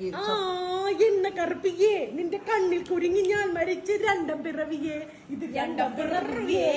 ആ എന്നെ കറുപ്പിയേ. നിന്റെ കണ്ണിൽ കുരുങ്ങി ഞാൻ മരിച്ച് രണ്ടം പിറവിയേ. ഇത് രണ്ടം പിറവിയേ.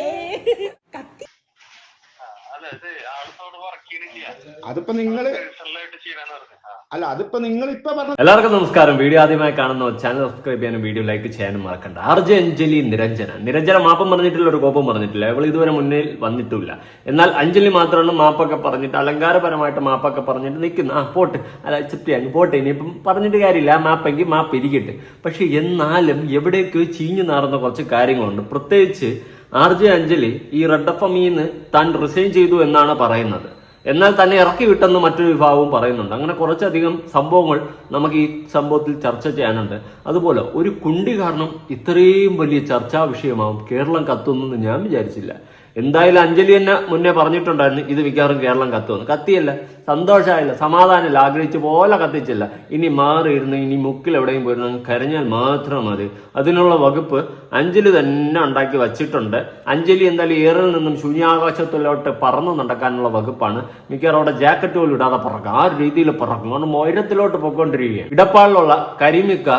അതിപ്പോ ചെയ്യണമെന്ന് അല്ല അതിപ്പോ നിങ്ങൾ ഇപ്പൊ പറഞ്ഞ എല്ലാവർക്കും നമസ്കാരം. വീഡിയോ ആദ്യമായി കാണുന്ന ചാനൽ സബ്സ്ക്രൈബ് ചെയ്യാനും വീഡിയോ ലൈക്ക് ചെയ്യാനും മറക്കണ്ട. ആർജെ അഞ്ജലി നിരഞ്ജന. നിരഞ്ജന മാപ്പം പറഞ്ഞിട്ടില്ല ഒരു കോപ്പം പറഞ്ഞിട്ടില്ല. അവൾ ഇതുവരെ മുന്നിൽ വന്നിട്ടില്ല. എന്നാൽ അഞ്ജലി മാത്രമാണ് മാപ്പൊക്കെ പറഞ്ഞിട്ട് അലങ്കാരപരമായിട്ട് മാപ്പൊക്കെ പറഞ്ഞിട്ട് നിൽക്കുന്ന. ആ പോട്ട്. അല്ല അക്സെപ്റ്റ് ചെയ്യാൻ പോട്ടെ. ഇനിയിപ്പം പറഞ്ഞിട്ട് കാര്യമില്ല. ആ മാപ്പെങ്കിൽ മാപ്പ് ഇരിക്കട്ടെ. പക്ഷെ എന്നാലും എവിടെയൊക്കെയോ ചീഞ്ഞു നാറുന്ന കുറച്ച് കാര്യങ്ങളുണ്ട്. പ്രത്യേകിച്ച് ആർ ജെ അഞ്ജലി ഈ റെഡ് എഫ് എമ്മിന്ന് താൻ റിസൈൻ ചെയ്തു എന്നാണ് പറയുന്നത്. എന്നാൽ തന്നെ ഇറക്കി വിട്ടെന്ന് മറ്റൊരു വിഭാഗവും പറയുന്നുണ്ട്. അങ്ങനെ കുറച്ചധികം സംഭവങ്ങൾ നമുക്ക് ഈ സംഭവത്തിൽ ചർച്ച ചെയ്യാനുണ്ട്. അതുപോലെ ഒരു കുണ്ടി കാരണം ഇത്രയും വലിയ ചർച്ചാ വിഷയമാവും. കേരളം കത്തുന്നെന്ന് ഞാൻ വിചാരിച്ചില്ല. എന്തായാലും അഞ്ജലി തന്നെ മുന്നേ പറഞ്ഞിട്ടുണ്ടായിരുന്നു ഇത് മിക്കവാറും കേരളം കത്തുമെന്ന്. കത്തിയല്ല സന്തോഷമായില്ല സമാധാനമില്ല ആഗ്രഹിച്ച പോലെ കത്തിച്ചില്ല. ഇനി മാറിയിരുന്ന് ഇനി മുക്കിൽ എവിടെയും പോയിരുന്നു കരഞ്ഞാൽ മാത്രം മതി. അതിനുള്ള വകുപ്പ് അഞ്ജലി തന്നെ ഉണ്ടാക്കി വച്ചിട്ടുണ്ട്. അഞ്ജലി എന്തായാലും ഏറിൽ നിന്നും ശൂന്യാകാശത്തിലോട്ട് പറന്നു നടക്കാനുള്ള വകുപ്പാണ്. മിക്കവാറും അവിടെ ജാക്കറ്റ് പോലും ഇടാതെ പറക്കും. ആ രീതിയിൽ പറക്കും. കാരണം ഉയരത്തിലോട്ട് പൊയ്ക്കൊണ്ടിരിക്കുകയാണ്. ഇടപ്പാളിലുള്ള കരിമിക്ക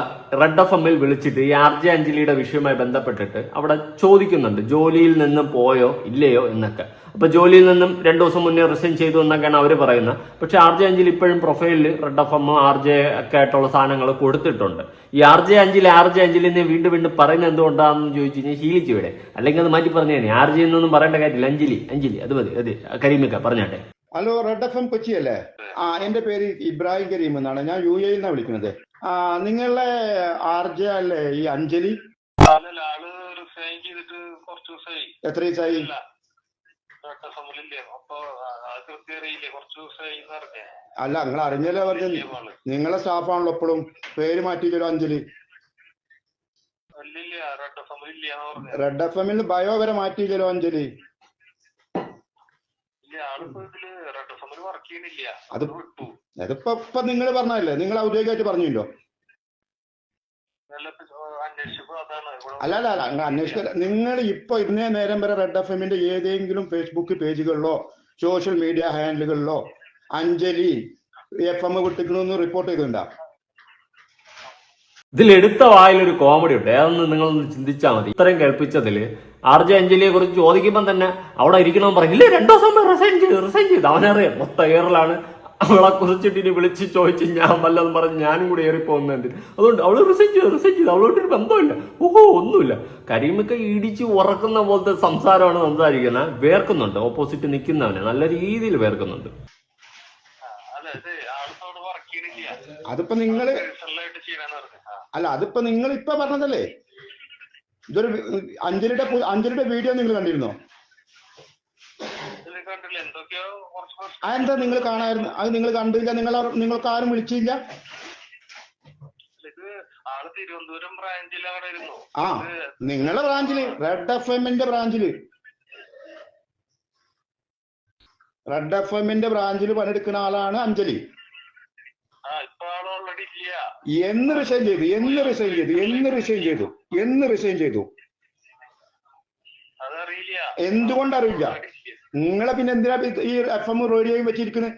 റെഡ് എഫ് എമ്മിൽ വിളിച്ചിട്ട് ഈ ആർ ജെ അഞ്ജലിയുടെ വിഷയവുമായി ബന്ധപ്പെട്ടിട്ട് അവിടെ ചോദിക്കുന്നുണ്ട്. ജോലിയിൽ നിന്നും പോയോ ഇല്ലയോ എന്നൊക്കെ. അപ്പൊ ജോലിയിൽ നിന്നും രണ്ടു ദിവസം മുന്നേ റിസൈൻ ചെയ്തു എന്നൊക്കെയാണ് അവർ പറയുന്നത്. പക്ഷെ ആർ ജെ അഞ്ജലി ഇപ്പോഴും പ്രൊഫൈലിൽ red F M R J ഒക്കെ ആയിട്ടുള്ള സാധനങ്ങൾ കൊടുത്തിട്ടുണ്ട്. ഈ R J Anjali R J എന്നെ വീണ്ടും വീണ്ടും പറയുന്നത് എന്തുകൊണ്ടാണെന്ന് ചോദിച്ചു കഴിഞ്ഞാൽ ശീലിച്ചു ഇവിടെ. അല്ലെങ്കിൽ അത് മാറ്റി പറഞ്ഞു തന്നെ ആർ ജെ എന്നൊന്നും പറയേണ്ട കാര്യമില്ല. അഞ്ജലി അഞ്ജലി അത് മതി അത് കരീമിക്ക പറഞ്ഞാട്ടെ. Hello red F M Kochi അല്ലേ ആ എന്റെ പേര് ഇബ്രാഹിം കരീം എന്നാണ്. ഞാൻ യു നിന്നാണ് വിളിക്കുന്നത്. നിങ്ങളെ ആർ ജെ അല്ലേ ഈ അഞ്ജലി? എത്ര ദിവസമായി അല്ല നിങ്ങൾ അറിഞ്ഞല്ലോ പറഞ്ഞു നിങ്ങളെ സ്റ്റാഫാണല്ലോ എപ്പോഴും പേര് മാറ്റിയില്ലല്ലോ അഞ്ജലി. റെഡ് എഫ് എമ്മിൽ ബയോ വരെ മാറ്റിയില്ലല്ലോ അഞ്ജലി. അത് അതിപ്പോ ഇപ്പൊ നിങ്ങൾ പറഞ്ഞല്ലേ നിങ്ങൾ ഔദ്യോഗികമായിട്ട് പറഞ്ഞില്ലോ. അല്ലല്ല അന്വേഷിക്കാൻ നിങ്ങൾ നിങ്ങൾ ഇപ്പൊ ഇന്നേ നേരം വരെ റെഡ് എഫ് എമ്മിന്റെ ഏതെങ്കിലും ഫേസ്ബുക്ക് പേജുകളിലോ സോഷ്യൽ മീഡിയ ഹാൻഡിലുകളിലോ അഞ്ജലി എഫ് എം വിട്ടിക്കണമെന്ന് റിപ്പോർട്ട് ചെയ്തിട്ടുണ്ടോ? ഇതിൽ എടുത്ത വായിൽ ഒരു കോമഡി ഉണ്ട്. അതൊന്ന് നിങ്ങളൊന്ന് ചിന്തിച്ചാൽ മതി. ഇത്രയും കേൾപ്പിച്ചതിൽ ആർ ജെ അഞ്ജലിയെ കുറിച്ച് ചോദിക്കുമ്പോൾ തന്നെ അവിടെ ഇരിക്കണമെന്ന് പറഞ്ഞില്ലേ രണ്ടോ ദിവസം റിസൈൻ ചെയ്ത് റിസൈൻ ചെയ്ത്. അവനറിയാം മൊത്തം ഏറിലാണ് അവളെ കുറച്ചിട്ട് ഇനി വിളിച്ച് ചോദിച്ച് ഞാൻ വല്ലതും പറഞ്ഞ് ഞാനും കൂടി ഏറിപ്പോകുന്നുണ്ട് അതുകൊണ്ട് അവൾ റിസൈൻ ചെയ്തു റിസൈൻ ചെയ്തു. അവളോട്ടൊരു ബന്ധമില്ല ഓഹോ ഒന്നുമില്ല. കരിമൊക്കെ ഇടിച്ച് ഉറക്കുന്ന പോലത്തെ സംസാരമാണ് സംസാരിക്കുന്നത് വേർക്കുന്നുണ്ട്. ഓപ്പോസിറ്റ് നിൽക്കുന്നവനെ നല്ല രീതിയിൽ വേർക്കുന്നുണ്ട്. അതിപ്പോ പറഞ്ഞു അല്ല അതിപ്പോ നിങ്ങൾ ഇപ്പൊ പറഞ്ഞതല്ലേ? ഇതൊരു അഞ്ജലിയുടെ അഞ്ജലിയുടെ വീഡിയോ നിങ്ങൾ കണ്ടിരുന്നോ ഇത് കണ്ടില്ല എന്തൊക്കെയോ കുറച്ച് കുറച്ച് അതെന്താ നിങ്ങൾ കാണായിരുന്നു? അത് നിങ്ങൾ കണ്ടില്ല. നിങ്ങൾ നിങ്ങൾക്ക് ആരും വിളിച്ചില്ല? ആൾ തിരുവനന്തപുരം ബ്രാഞ്ചിൽ അവിടെ ഇരുന്നു ആ നിങ്ങളെ ബ്രാഞ്ചിൽ റെഡ് എഫ് എമ്മിന്റെ ബ്രാഞ്ചിൽ. റെഡ് എഫ് എമ്മിന്റെ ബ്രാഞ്ചിൽ പണിയെടുക്കുന്ന ആളാണ് അഞ്ജലി. എന്ന് റിസൈൻ ചെയ്തു എന്ന് റിസൈൻ ചെയ്തു എന്ന് റിസൈൻ ചെയ്തു എന്ന് റിസൈൻ ചെയ്തു. എന്തുകൊണ്ടറിയില്ല? എന്തുകൊണ്ട് അറിയില്ല നിങ്ങളെ പിന്നെ എന്തിനാ ഈ എഫ് എം റേഡിയോയും വെച്ചിരിക്കുന്നത്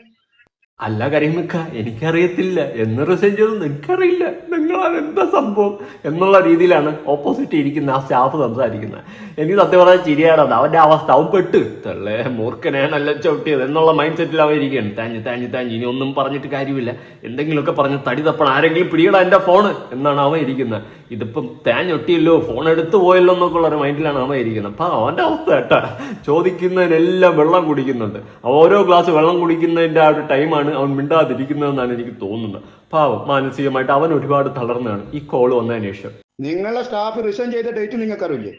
അല്ല കരീമിക്ക എനിക്കറിയത്തില്ല. എന്ന് റിസൈൻ ചെയ്തത് എനിക്കറിയില്ല നിങ്ങളാണ് എന്താ സംഭവം എന്നുള്ള രീതിയിലാണ് ഓപ്പോസിറ്റ് ഇരിക്കുന്ന ആ സ്റ്റാഫ് സംസാരിക്കുന്നത്. എനിക്ക് സത്യം പറഞ്ഞാൽ ചിരിയാടാണ് അവന്റെ അവസ്ഥ. അവൻ പെട്ട്. തള്ളേ മൂർഖനെയാണല്ല ചവിട്ടിയത് എന്നുള്ള മൈൻഡ് സെറ്റിൽ അവൻ ഇരിക്കുകയാണ്. താഞ്ഞ് താഞ്ഞ് താഞ്ഞ്. ഇനി ഒന്നും പറഞ്ഞിട്ട് കാര്യമില്ല. എന്തെങ്കിലുമൊക്കെ പറഞ്ഞ് തടി തപ്പണം. ആരെങ്കിലും പിടിയടാ എന്റെ ഫോണ് എന്നാണ് അവൻ ഇരിക്കുന്നത്. ഇതിപ്പം തേഞ്ഞൊട്ടിയല്ലോ ഫോൺ എടുത്തു പോയല്ലോ എന്നൊക്കെ ഉള്ള ഒരു മൈൻഡിലാണ് അമ്മ ഇരിക്കുന്നത്. അപ്പൊ അവന്റെ അവസ്ഥ കേട്ടാ. ചോദിക്കുന്നതിനെല്ലാം വെള്ളം കുടിക്കുന്നുണ്ട്. ഓരോ ഗ്ലാസ് വെള്ളം കുടിക്കുന്നതിന്റെ ആ ഒരു ടൈമാണ് അവൻ മിണ്ടാതിരിക്കുന്നതെന്നാണ് എനിക്ക് തോന്നുന്നത്. പാവം മാനസികമായിട്ട് അവൻ ഒരുപാട് തളർന്നാണ് ഈ കോൾ വന്നതിന് ശേഷം. നിങ്ങളെ സ്റ്റാഫ് റിസൈൻ ചെയ്ത ഡേറ്റ് നിങ്ങൾക്ക് അറിയില്ലേ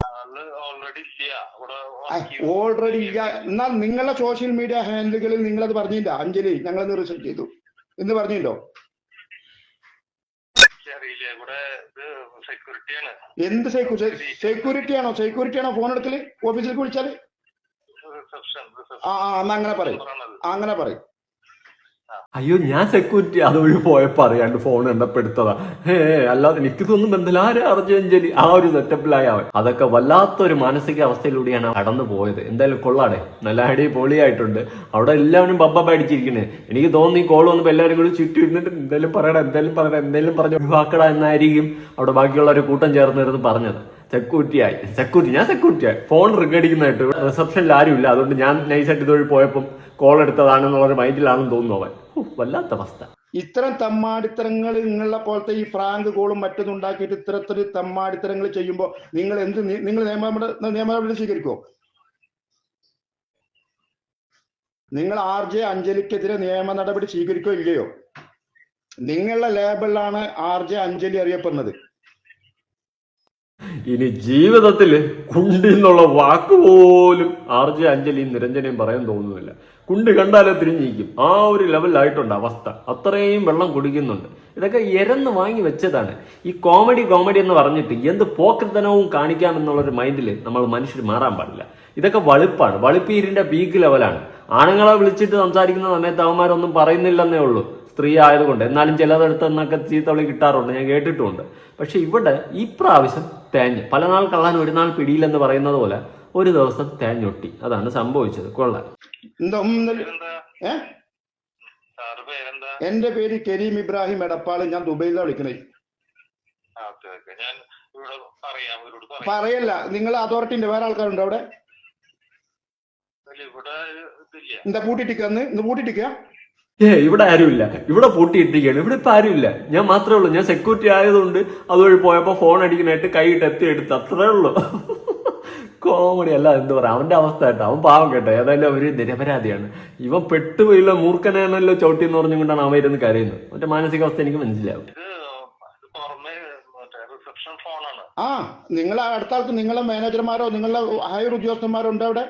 ആൾ ഓൾറെഡി ഇല്ല. ഓൾറെഡി എന്നാൽ നിങ്ങളുടെ സോഷ്യൽ മീഡിയ ഹാൻഡിലുകളിൽ നിങ്ങളത് പറഞ്ഞില്ല. അഞ്ജലി ഞങ്ങളത് റിസൈൻ ചെയ്തു. എന്ന് പറഞ്ഞില്ലോ. എനിക്കറിയില്ല. ഇവിടെ ഇത് സെക്യൂരിറ്റിയാണ് എന്ത് സെക്യൂരിറ്റി ആണോ? സെക്യൂരിറ്റി ആണോ ഫോൺ എടുക്കൽ? ഓഫീസിലേക്ക് വിളിച്ചാൽ? ആ എന്നാ അങ്ങനെ പറയും. അങ്ങനെ പറയും. അയ്യോ ഞാൻ സെക്യൂരിറ്റി അതുവഴി പോയപ്പോ അറിയാണ്ട് ഫോൺ എണ്ണപ്പെടുത്തതാ ഏ അല്ലാതെ എനിക്കിതൊന്നും ബന്ധമില്ല. ആരെ ആ ഒരു സെറ്റപ്പിലായ അവൻ. അതൊക്കെ വല്ലാത്തൊരു മാനസിക അവസ്ഥയിലൂടെയാണ് കടന്നു പോയത്. എന്തായാലും കൊള്ളാടെ. നല്ല അടി പൊളിയായിട്ടുണ്ട് അവിടെ എല്ലാവരും ബബ്ബ പേടിച്ചിരിക്കണേ എനിക്ക് തോന്നുന്നു ഈ കോൾ വന്നപ്പോ എല്ലാവരും കൂടി ചുറ്റി ഇരുന്നിട്ട് എന്തായാലും പറയണം എന്തായാലും പറയണം എന്തായാലും പറഞ്ഞു ഒഴിവാക്കട എന്നായിരിക്കും അവിടെ ബാക്കിയുള്ള ഒരു കൂട്ടം ചേർന്നിരുന്ന് പറഞ്ഞത്. സെക്യൂരിറ്റി ആയി സെക്യൂരിറ്റി ഞാൻ സെക്യൂരിറ്റി ഫോൺ റിങ് അടിക്കുന്നതായിട്ട് റിസപ്ഷനിൽ ആരുമില്ല. അതുകൊണ്ട് ഞാൻ നൈസായിട്ട് ഇതുവഴി പോയപ്പോൾ കോൾ എടുത്തതാണെന്നുള്ള ഒരു മൈൻഡിലാണെന്ന് തോന്നുന്നു അവൻ. വല്ലാത്ത അവസ്ഥ. ഇത്തരം തമ്മാടിത്തരങ്ങൾ നിങ്ങളെ പോലത്തെ ഈ ഫ്രാങ്ക് കോളും മറ്റൊന്നും ഉണ്ടാക്കിയിട്ട് ഇത്തരത്തിൽ തമ്മാടിത്തരങ്ങൾ ചെയ്യുമ്പോൾ നിങ്ങൾ എന്ത് നിങ്ങൾ നിയമ നിയമനടപടി സ്വീകരിക്കുമോ നിങ്ങൾ ആർ ജെ അഞ്ജലിക്കെതിരെ നിയമ നടപടി സ്വീകരിക്കുകയോ ഇല്ലയോ? നിങ്ങളുടെ ലേബിളിലാണ് ആർ ജെ അഞ്ജലി അറിയപ്പെടുന്നത്. ഇനി ജീവിതത്തിൽ കുണ്ടി എന്നുള്ള വാക്ക് പോലും ആർ ജെ അഞ്ജലിയും നിരഞ്ജനയും പറയാൻ തോന്നുന്നില്ല. കുണ്ടി കണ്ടാലേ തിരിഞ്ഞിരിക്കും. ആ ഒരു ലെവലിലായിട്ടുണ്ട് അവസ്ഥ. അത്രയും വെള്ളം കുടിക്കുന്നുണ്ട്. ഇതൊക്കെ എരന്ന് വാങ്ങി വെച്ചതാണ്. ഈ കോമഡി കോമഡി എന്ന് പറഞ്ഞിട്ട് എന്ത് പോക്കൃതനവും കാണിക്കാമെന്നുള്ളൊരു മൈൻഡിൽ നമ്മൾ മനുഷ്യർ മാറാൻ പാടില്ല. ഇതൊക്കെ വളുപ്പാണ്. വളുപ്പീരിന്റെ പീക്ക് ലെവലാണ്. ആണുങ്ങളെ വിളിച്ചിട്ട് സംസാരിക്കുന്ന സമയത്ത് അവന്മാരൊന്നും പറയുന്നില്ലെന്നേ ഉള്ളൂ. സ്ത്രീ ആയതുകൊണ്ട്. എന്നാലും ചിലതെടുത്ത് എന്നൊക്കെ ചീത്തവിളി കിട്ടാറുണ്ട്. ഞാൻ കേട്ടിട്ടുമുണ്ട് പക്ഷെ ഇവിടെ ഈ പ്രാവശ്യം തേഞ്ഞ്. പല നാൾ കള്ളാൻ ഒരു നാൾ പിടിയില്ലെന്ന് പറയുന്നത് പോലെ ഒരു ദിവസം തേഞ്ഞൊട്ടി. അതാണ് സംഭവിച്ചത്. കൊള്ളാൻ എന്താ? എന്താ ഏ? പേരെന്താ? എന്റെ പേര് കരീം ഇബ്രാഹിം എടപ്പാൾ. ഞാൻ ദുബൈയിലാണ് വിളിക്കണേ. ആ ഓക്കെ ഓക്കെ. ഞാൻ ഇവിടെ പറയാം. ഇവരോട് പറയാം. പറയല്ല. നിങ്ങൾ അതോറിറ്റിന്റെ വേറെ ആൾക്കാരുണ്ടോ അവിടെ? ഇവിടെ ഇതില്ല. എന്താ പൂട്ടിട്ടിക്ക അന്ന്? ഇന്ന് പൂട്ടിട്ടിക്ക ഏ ഇവിടെ ആരുമില്ല. ഇവിടെ പൂട്ടിയിട്ടിരിക്കുകയാണ്. ഇവിടെ ഇപ്പം ആരുമില്ല. ഞാൻ മാത്രമേ ഉള്ളൂ. ഞാൻ സെക്യൂരിറ്റി ആയതുകൊണ്ട് അതുവഴി പോയപ്പോൾ ഫോൺ അടിക്കാനായിട്ട് കൈയിട്ട് എത്തി എടുത്ത് അത്രേ ഉള്ളൂ. കോമഡി അല്ല എന്ത് പറയാ അവന്റെ അവസ്ഥ കേട്ടോ. അവൻ പാവം കേട്ടോ. ഏതായാലും അവർ നിരപരാധിയാണ്. ഇവൻ പെട്ടുപോയില്ല മൂർഖനാണല്ലോ ചവിട്ടി എന്ന് പറഞ്ഞുകൊണ്ടാണ് അവൻ ഇരുന്ന് കരയുന്നത്. അവന്റെ മാനസികാവസ്ഥ എനിക്ക് മനസ്സിലാവും. ആ നിങ്ങൾ അടുത്ത ആൾക്ക് നിങ്ങളെ മാനേജർമാരോ നിങ്ങളുടെ ഹയർ ഉദ്യോഗസ്ഥന്മാരോ ഉണ്ടോ അവിടെ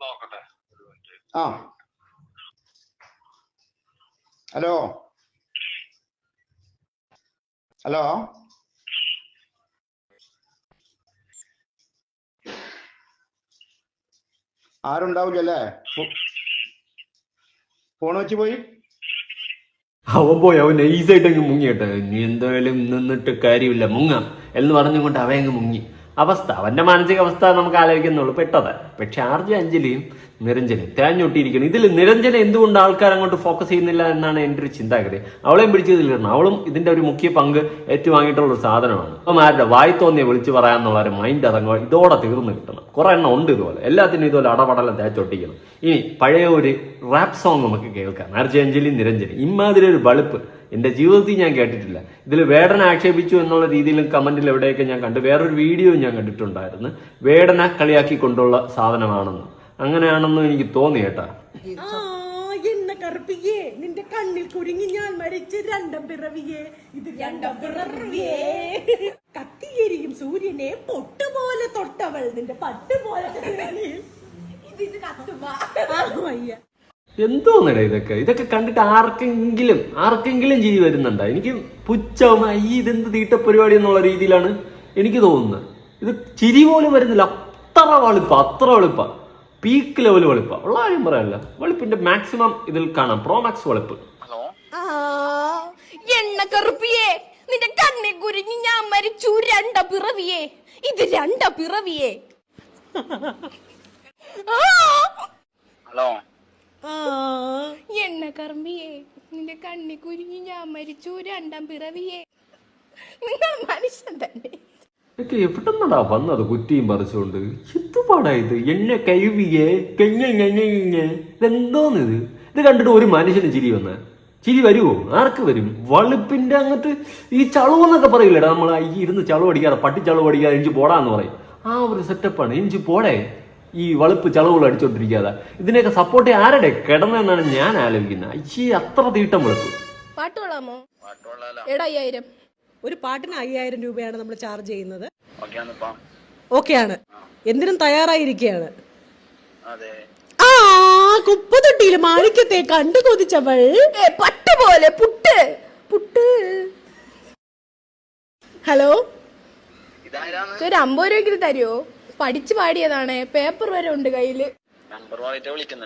നോക്കട്ടെ ഒരു മിനിറ്റ് ആ. ഹലോ. ഹലോ. ആരുണ്ടാവില്ലല്ലേ? ഫോൺ വെച്ച് പോയി. അവൻ പോയി അവൻ നൈസായിട്ട് അങ്ങ് മുങ്ങിയിട്ട് നീ എന്തായാലും നിന്നിട്ട് കാര്യമില്ല. മുങ്ങാം. എന്ന് പറഞ്ഞുകൊണ്ട് അവൻ അങ്ങ് മുങ്ങി. അവസ്ഥ അവന്റെ മാനസികാവസ്ഥ നമുക്ക് ആലോചിക്കുന്നുള്ളൂ. പെട്ടത്. പക്ഷെ ആർജി അഞ്ജലിയും നിരഞ്ജനും തേഞ്ഞൊട്ടിയിരിക്കണം ഇതിൽ നിരഞ്ജന എന്തുകൊണ്ട് ആൾക്കാർ അങ്ങോട്ട് ഫോക്കസ് ചെയ്യുന്നില്ല എന്നാണ് എന്റെ ഒരു ചിന്താഗതി. അവളെയും പിടിച്ചതിലിരുന്നു അവളും ഇതിന്റെ ഒരു മുഖ്യ പങ്ക് ഏറ്റുവാങ്ങിയിട്ടുള്ള ഒരു സാധനമാണ്. അപ്പം ആരുടെ വായി തോന്നിയെ വിളിച്ചു പറയാന്നുള്ള ഒരു മൈൻഡ് അതങ്ങ് ഇതോടെ തീർന്നു കിട്ടണം. കുറെ എണ്ണം ഉണ്ട് ഇതുപോലെ. എല്ലാത്തിനും ഇതുപോലെ അടപടലം തേച്ചൊട്ടിക്കണം. ഇനി പഴയ ഒരു റാപ്പ് സോങ് നമുക്ക് കേൾക്കാം. ആർജി അഞ്ജലി നിരഞ്ജന. ഇമാതിരി ഒരു ബളുപ്പ് എന്റെ ജീവിതത്തിൽ ഞാൻ കേട്ടിട്ടില്ല. ഇതിൽ വേടന ആക്ഷേപിച്ചു എന്നുള്ള രീതിയിൽ കമന്റിൽ എവിടെയൊക്കെ ഞാൻ കണ്ടു വേറൊരു വീഡിയോ ഞാൻ കണ്ടിട്ടുണ്ടായിരുന്നു. വേടന കളിയാക്കിക്കൊണ്ടുള്ള സാധനമാണെന്ന്. അങ്ങനെയാണെന്ന് എനിക്ക് തോന്നി കേട്ടാ ആ എന്ന കറുപ്പിയേ. നിന്റെ കണ്ണിൽ കുരുങ്ങി ഞാൻ മരിച്ച് രണ്ടം പിറവിയേ. ഇത് രണ്ടം പിറവിയേ. കത്തിയെരിയും സൂര്യനെ പൊട്ടുപോലെ തൊട്ടവൾ നിന്റെ പട്ടുപോലെ ഇത് കത്തുവാ. വയ്യ എന്തോന്നടേ ഇതൊക്കെ? ഇതൊക്കെ കണ്ടിട്ട് ആർക്കെങ്കിലും ആർക്കെങ്കിലും ചിരി വരുന്നുണ്ടോ? എനിക്ക് പുച്ഛവും ഈ ഇതെന്ത് തീട്ട പരിപാടി എന്നുള്ള രീതിയിലാണ് എനിക്ക് തോന്നുന്നത്. ഇത് ചിരി പോലും വരുന്നില്ല. അത്ര വളിപ്പ അത്ര വളിപ്പ. Peak level വളിപ്പ. ഉള്ള കാര്യം പറയാനല്ല. വളിപ്പിന്റെ മാക്സിമം ഇതിൽ കാണാം. പ്രോ മാക്സ് വളിപ്പ്. ഹലോ? ആ, എണ്ണ കറുപ്പിയേ. നിന്റെ കണ്ണെ കുരുങ്ങി ഞാൻ മരിച്ചു. രണ്ട പിറവിയേ. ഇത് രണ്ട പിറവിയേ. ഹലോ? കറുമ്പിയേ നിന്റെ കണ്ണി കുരുങ്ങി ഞാൻ മരിച്ചു രണ്ടാം പിറവിയെ. നിങ്ങൾ മനുഷ്യൻ തന്നെ. എവിടെന്നടാ വന്നത് കുറ്റിയും പറിച്ചുകൊണ്ട് എന്തുപാടാ ഇത്? എന്നെ കെഞ്ഞ ഇതെന്തോന്ന് ഇത് ഇത് കണ്ടിട്ട് ഒരു മനുഷ്യന് ചിരി വന്ന. ചിരി വരുമോ ആർക്ക് വരും? വളുപ്പിന്റെ അങ്ങോട്ട് ഈ ചളുവെന്നൊക്കെ പറയില്ലടാ നമ്മൾ ഈ ഇരുന്ന് ചളവ് അടിക്കാതെ പട്ടി ചളവ് അടിക്കാതെ എനിക്ക് പോടാന്ന് പറയും. ആ ഒരു സെറ്റപ്പാണ് എനിക്ക് പോടേ. ഈ വളുപ്പ് ചളവുകൾ അടിച്ചോണ്ടിരിക്കാതെ. ഇതിനെയൊക്കെ സപ്പോർട്ട് ചെയ്യാൻ ആരുടെ കിടന്നെന്നാണ് ഞാൻ ആലോചിക്കുന്നത്. അയ്യേ അത്ര തീട്ടം വെളുപ്പ്. പാട്ട് കൊള്ളാമോ എടാ അയ്യായിരം. ഒരു പാട്ടിന് അയ്യായിരം രൂപയാണ് നമ്മൾ ചാർജ് ചെയ്യുന്നത്. ഓക്കെയാണ് എന്തിനും തയ്യാറായിരിക്കുകയാണ് അതെ. ആ കുപ്പത്തൊട്ടിയിൽ മാണിക്യത്തെ കണ്ടു കൊതിച്ചവൾ പട്ടുപോലെ പട്ട് പോലെ പുട്ട്. പുട്ട്. ഹലോ? ഒരു അമ്പത് രൂപയ്ക്ക് തരുമോ പഠിച്ചു പാടിയതാണ്. പേപ്പർ വരെ ഉണ്ട് കയ്യിൽ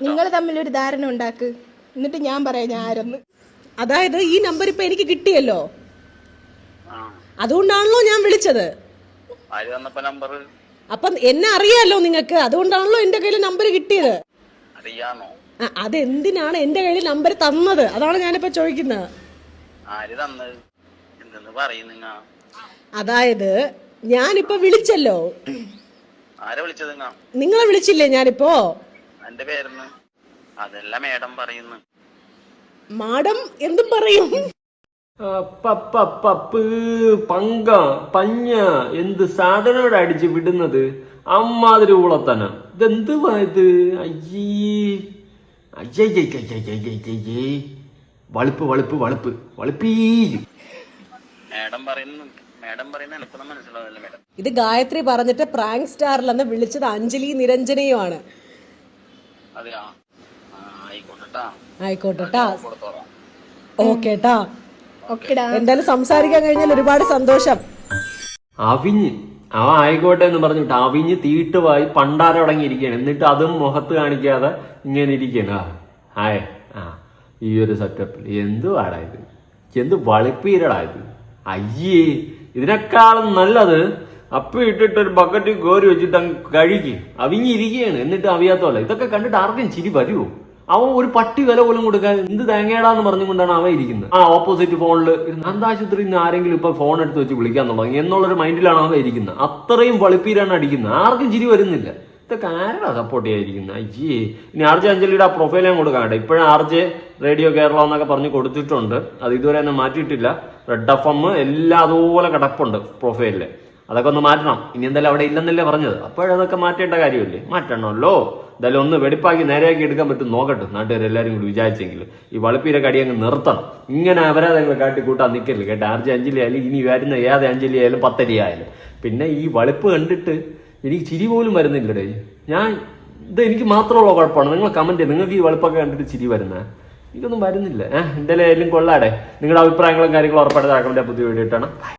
നിങ്ങൾ തമ്മിൽ ഒരു ധാരണ ഉണ്ടാക്ക്. എന്നിട്ട് ഞാൻ പറയാം ഞാൻ ആരെന്ന്. അതായത് ഈ നമ്പർ ഇപ്പൊ എനിക്ക് കിട്ടിയല്ലോ. ആ. അതുകൊണ്ടാണല്ലോ ഞാൻ വിളിച്ചത്. അപ്പൊ എന്നെ അറിയാലോ നിങ്ങൾക്ക്. അതുകൊണ്ടാണല്ലോ എന്റെ കയ്യിൽ നമ്പർ കിട്ടിയത്. അതെന്തിനാണ് എന്റെ കയ്യിൽ നമ്പർ തന്നത്? അതാണ് ഞാനിപ്പോ ചോദിക്കുന്നത്. അതായത് ഞാനിപ്പോ വിളിച്ചല്ലോ. ആരെ വിളിച്ചത് നിങ്ങളെ വിളിച്ചില്ലേ ഞാനിപ്പോ? എന്റെ പേരെന്ന്? അതല്ല മേഡം പറയുന്നു. മാഡം എന്തും പറയും. പപ്പ് പങ്ക പഞ്ഞ എന്ത് സാധനോടെ അടിച്ച് വിടുന്നത്? അമ്മാതിരി ഊളത്തന. ഇതെന്ത് ഇത്? അയ്യേ. വളിപ്പ് വളുപ്പ് വളുപ്പ് വളുപ്പ്. വളുപ്പീ മേഡം പറയുന്നു. മേഡം പറയുന്ന എനിക്കൊന്നും മനസ്സിലാവില്ല മേഡം. ഇത് ഗായത്രി പറഞ്ഞിട്ട് പ്രാങ്ക് സ്റ്റാറിലെന്ന് വിളിച്ചത് അഞ്ജലി നിരഞ്ജനയുമാണ്. ആ ആയിക്കോട്ടെട്ടാ. കൊടുത്തോളാം. ഓക്കേട്ടാ. ഓക്കെടാ. എന്തായാലും സംസാരിക്കാൻ കഴിഞ്ഞാൽ ഒരുപാട് സന്തോഷം. അവിഞ്ഞ്. അവ ആയിക്കോട്ടെ എന്ന് പറഞ്ഞിട്ട് അവിഞ്ഞ് തീട്ടുമായി പണ്ടാരം അടങ്ങിയിരിക്കുകയാണ്. എന്നിട്ട് അതും മുഖത്ത് കാണിക്കാതെ ഇങ്ങനെ ഇരിക്കണം ആ ആയ ആ ഈ ഒരു സെറ്റപ്പിൽ എന്തുവാടാ ഇത്? എന്ത് വളിപ്പീരടാ ഇത്? അയ്യേ. ഇതിനേക്കാളും നല്ലത് അപ്പി ഇട്ടിട്ട് ഒരു ബക്കറ്റ് കോരി വെച്ചിട്ട് അങ്ങ് കഴുകി. അവിഞ്ഞിരിക്കുകയാണ്. എന്നിട്ട് അവിയാത്തോല ഇതൊക്കെ കണ്ടിട്ട് ആർക്കും ചിരി വരുമോ അവൻ ഒരു പട്ടി വില പോലും കൊടുക്കാൻ എന്ത് തേങ്ങേടാന്ന് പറഞ്ഞുകൊണ്ടാണ് അവൻ ഇരിക്കുന്നത്. ആ ഓപ്പോസിറ്റ് ഫോണിൽ അന്താശുപത്രിയിൽ നിന്ന് ആരെങ്കിലും ഇപ്പൊ ഫോൺ എടുത്ത് വെച്ച് വിളിക്കാൻ തുടങ്ങി? എന്നുള്ളൊരു മൈൻഡിലാണ് അവൻ ഇരിക്കുന്നത്. അത്രയും വളിപ്പീരാണ് അടിക്കുന്നത്. ആർക്കും ചിരി വരുന്നില്ല. ഇതൊക്കെ ആരാ സപ്പോർട്ട് ചെയ്യാതിരിക്കുന്നത്? അയ്യേ. ഇനി ആർ ജെ അഞ്ജലിയുടെ ആ പ്രൊഫൈൽ ഞാൻ കൊടുക്കാണ്ട് ഇപ്പോഴും ആർ റേഡിയോ കേരള എന്നൊക്കെ പറഞ്ഞ് കൊടുത്തിട്ടുണ്ട്. അത് ഇതുവരെ ഒന്നും മാറ്റിയിട്ടില്ല. റെഡ് എഫ് എം എല്ലാം അതുപോലെ കിടപ്പുണ്ട് പ്രൊഫൈലിൽ അതൊക്കെ ഒന്ന് മാറ്റണം. ഇനി എന്തായാലും അവിടെ ഇല്ലെന്നല്ലേ പറഞ്ഞത്. അപ്പോഴതൊക്കെ മാറ്റേണ്ട കാര്യമില്ലേ? മാറ്റണമല്ലോ. എന്തായാലും ഒന്ന് വെടിപ്പാക്കി നേരെയാക്കി എടുക്കാൻ പറ്റും. നോക്കട്ടെ. നാട്ടുകാർ എല്ലാവരും കൂടി വിചാരിച്ചെങ്കിൽ ഈ വളപ്പീരെ കടി അങ്ങ് നിർത്തണം. ഇങ്ങനെ അവരാതെ നിങ്ങൾ കാട്ടിക്കൂട്ടാൻ നിൽക്കരുത് കേട്ടോ. ആർജി അഞ്ചലി ആയാലും ഇനി വരുന്ന ഏത് അഞ്ജലി ആയാലും പത്തരി ആയാലും പിന്നെ ഈ വളിപ്പ് കണ്ടിട്ട് എനിക്ക് ചിരി പോലും വരുന്നില്ലടേ. ഞാൻ ഇത് എനിക്ക് മാത്രമുള്ള കുഴപ്പമാണ്. നിങ്ങൾ കമന്റ് നിങ്ങൾക്ക് ഈ വളപ്പൊക്കെ കണ്ടിട്ട് ചിരി വരുന്ന എനിക്കൊന്നും വരുന്നില്ല. ഏഹ് എന്തായാലും കൊള്ളാടെ. നിങ്ങളുടെ അഭിപ്രായങ്ങളും കാര്യങ്ങളും ഉറപ്പായിട്ട് കമന്റ് പുതിയ വീഡിയോ ഇട്ടാണ്.